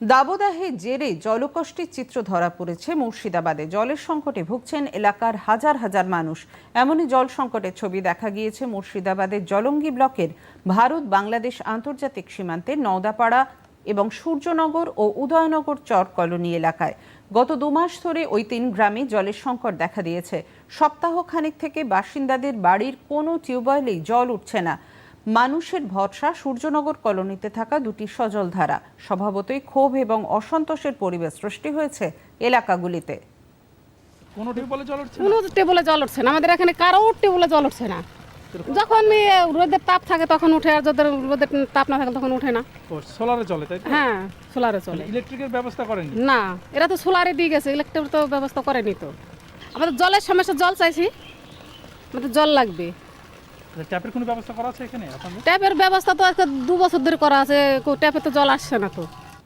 দাবদাহে জেরে জলকষ্টের চিত্র ধরা পড়েছে মুর্শিদাবাদে। জলের সংকটে ভুগছেন এলাকার হাজার হাজার মানুষ। এমনই জল সংকটের ছবি দেখা গিয়েছে মুর্শিদাবাদের জলঙ্গি ব্লকের ভারত বাংলাদেশ আন্তর্জাতিক সীমান্তে নওদাপাড়া এবং সূর্যনগর ও উদয়নগর চর কলোনি এলাকায়। গত দু মাস ধরে ওই তিন গ্রামে জলের সংকট দেখা দিয়েছে। সপ্তাহ খানেক থেকে বাসিন্দাদের বাড়ির কোনো টিউবওয়েলেই জল উঠছে না। মানুষের ভরসা সূর্যনগর কলোনিতে থাকা দুটি সজল ধারা স্বভাবতই ক্ষোভ এবং অসন্তোষের পরিবেশ সৃষ্টি হয়েছে এলাকাগুলিতে। কোনো টিউবওয়েলে জল উঠছে কোনো টেবলে জল উঠছে না। আমাদের এখানে কারও টেবলে জল উঠছে না। যখন রোদের তাপ থাকে তখন উঠে আর যদি রোদের তাপ না থাকে তখন উঠে না। সোলারে চলে তাই হ্যাঁ সোলারে চলে। ইলেকট্রিকের ব্যবস্থা করেনি না এরা তো সোলারে দিয়ে গেছে ইলেকট্রিক তো ব্যবস্থা করেনি তো। আমাদের জলের সমস্যা জল চাইছি। আমাদের জল লাগবে। ট্যাপের কোনো ব্যবস্থা করা আছে এখানে ট্যাপের ব্যবস্থা তো আজকে দু বছর ধরে করা আছে ট্যাপে তো জল আসছে না তো।